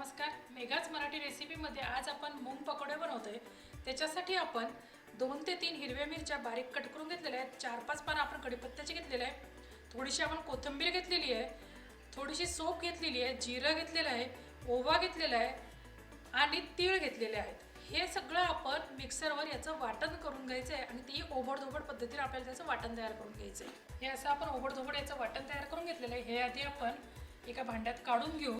नमस्कार. मेघाच मराठी रेसिपीमध्ये आज आपण मूंग पकोडे बनवतोय. त्याच्यासाठी आपण दोन ते तीन हिरव्या मिरच्या बारीक कट करून घेतलेल्या आहेत. चार पाच पानं आपण कढीपत्त्याची घेतलेले आहे थोडीशी आपण कोथिंबीर घेतलेली आहे. थोडीशी सोप घेतलेली आहे. जिरं घेतलेलं आहे. ओवा घेतलेला आहे. आणि तीळ घेतलेले आहेत. हे सगळं आपण मिक्सरवर याचं वाटण करून घ्यायचं आहे. आणि ती ओबडधोबड पद्धतीने आपल्याला त्याचं वाटण तयार करून घ्यायचं आहे. हे असं आपण ओबडधोबड याचं वाटण तयार करून घेतलेलं आहे. हे आधी आपण एका भांड्यात काढून घेऊ.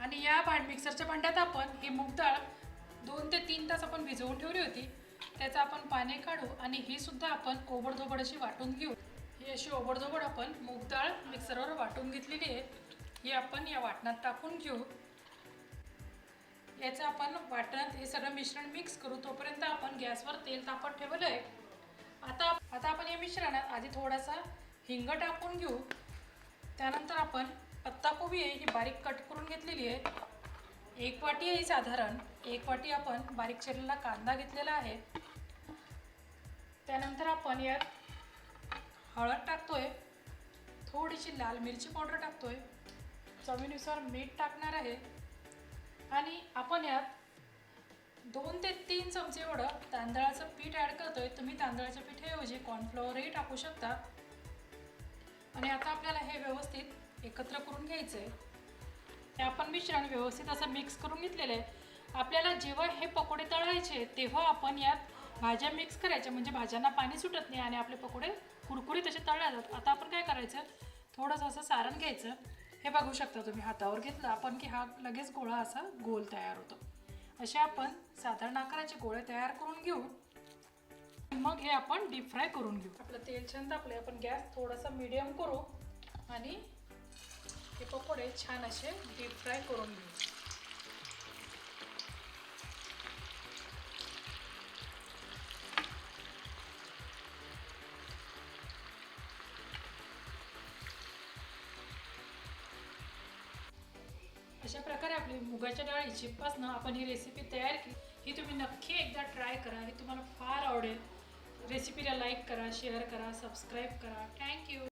आणि या भांड मिक्सरच्या भांड्यात आपण ही मूग डाळ दोन ते तीन तास आपण भिजवून ठेवली होती. त्याचं आपण पाने काढू आणि ही सुद्धा आपण ओबडधोबड अशी वाटून घेऊ. ही अशी ओबडधोबड आपण मूग डाळ मिक्सरवर वाटून घेतलेली आहे. ही आपण या वाटणात टाकून घेऊ. याचं आपण वाटणात हे सगळं मिश्रण मिक्स करू. तोपर्यंत आपण गॅसवर तेल तापत ठेवलं आहे. आता आता आपण या मिश्रणात आधी थोडासा हिंग टाकून घेऊ. त्यानंतर आपण पत्ताकोबी आहे ही बारीक कट करून घेतलेली आहे. एक वाटी आहे ही साधारण एक वाटी आपण बारीक चिरलेला कांदा घेतलेला आहे. त्यानंतर आपण यात हळद टाकतोय. थोडीशी लाल मिरची पावडर टाकतोय. चवीनुसार मीठ टाकणार आहे. आणि आपण यात दोन ते तीन चमचे एवढं तांदळाचं पीठ ॲड करतोय. तुम्ही तांदळाच्या पिठाऐवजी कॉर्नफ्लॉवरही टाकू शकता. आणि आता आपल्याला हे व्यवस्थित एकत्र करून घ्यायचं. आहे आपण मिश्रण व्यवस्थित असं मिक्स करून घेतलेलं आहे. आपल्याला जेव्हा हे पकोडे तळायचे तेव्हा आपण यात भाज्या मिक्स करायच्या. म्हणजे भाज्यांना पाणी सुटत नाही आणि आपले पकोडे कुरकुरीत असे तळल्या जातात. आता आपण काय करायचं? थोडंसं असं सारण घ्यायचं. हे बघू शकता तुम्ही हातावर घेतलं आपण की हा लगेच गोळा असा गोल तयार होतो. असे आपण साधारण आकाराचे गोळे तयार करून घेऊ. मग हे आपण डीप फ्राय करून घेऊ. आपलं तेल छान तापले आपण गॅस थोडासा मिडियम करू आणि हे पकोडे छान असे डीप फ्राय करून घेऊ. अशा प्रकारे आपली मुगाच्या डाळीची पासनं आपण ही रेसिपी तयार केली. ही तुम्ही नक्की एकदा ट्राय करा. ही तुम्हाला फार आवडेल. रेसिपीला लाईक करा शेअर करा सबस्क्राईब करा. थँक्यू